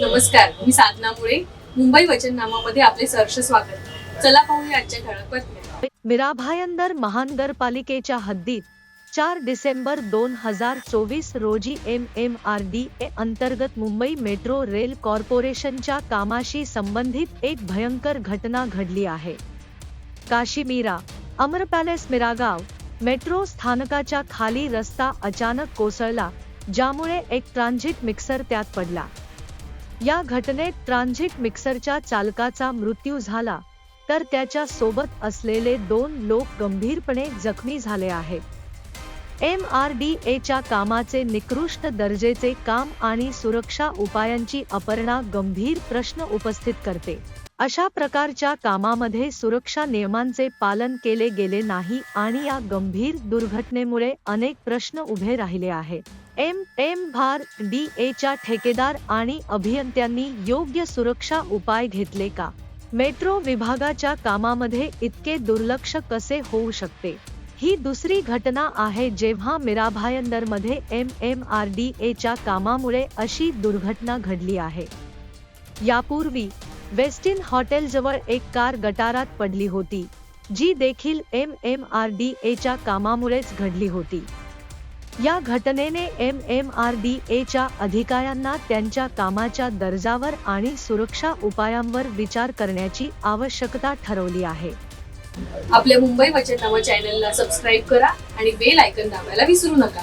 नमस्कार मी साधना मुळे. मुंबई वचननामामध्ये आपले सहर्ष स्वागत. चला पाहूया आजच्या ठळक बातम्या. मिराभायंदर महानगरपालिकेच्या हद्दीत चार डिसेंबर दोन हजार चोवीस रोजी M M R D A अंतर्गत मुंबई मेट्रो रेल कॉर्पोरेशनच्या कामाशी संबंधित एक भयंकर घटना घडली आहे. काशीमीरा अमर पॅलेस मिरागाव मेट्रो स्थानकाच्या खाली रस्ता अचानक कोसळला ज्यामुळे एक ट्रान्झिट मिक्सर त्यात पडला. या घटनेत ट्रान्झिट मिक्सरच्या चालकाचा मृत्यू झाला तर त्याच्या सोबत असलेले दोन लोक गंभीरपणे जखमी झाले आहेत. एम आर डी एच्या कामाचे निकृष्ट दर्जेचे काम आणि सुरक्षा उपायांची अपर्णा गंभीर प्रश्न उपस्थित करते. अशा प्रकारच्या कामामध्ये सुरक्षा नियमांचे पालन केले गेले नाही आणि या गंभीर दुर्घटनेमुळे अनेक प्रश्न उभे राहिले आहेत एम. एम. भार डी एच्या ठेकेदार आणि अभियंत्यांनी योग्य सुरक्षा उपाय घेतले का? मेट्रो विभागाच्या कामामध्ये इतके दुर्लक्ष कसे होऊ शकते? ही दुसरी घटना आहे जेव्हा मिराभायंदरमध्ये एम. एम. आर. डी. एच्या कामामुळे अशी दुर्घटना घडली आहे. यापूर्वी वेस्टिन हॉटेलजवळ एक कार गटारात पडली होती जी देखील एम एम आर डी एच्या कामामुळेच घडली होती. या घटनेने एम एम आर डी एच्या अधिकाऱ्यांना त्यांच्या कामाच्या दर्जावर आणि सुरक्षा उपायांवर विचार करण्याची आवश्यकता ठरवली आहे. आपल्या मुंबई वचननामा चॅनलला सबस्क्राईब करा आणि बेल आयकन दाबायला विसरू नका.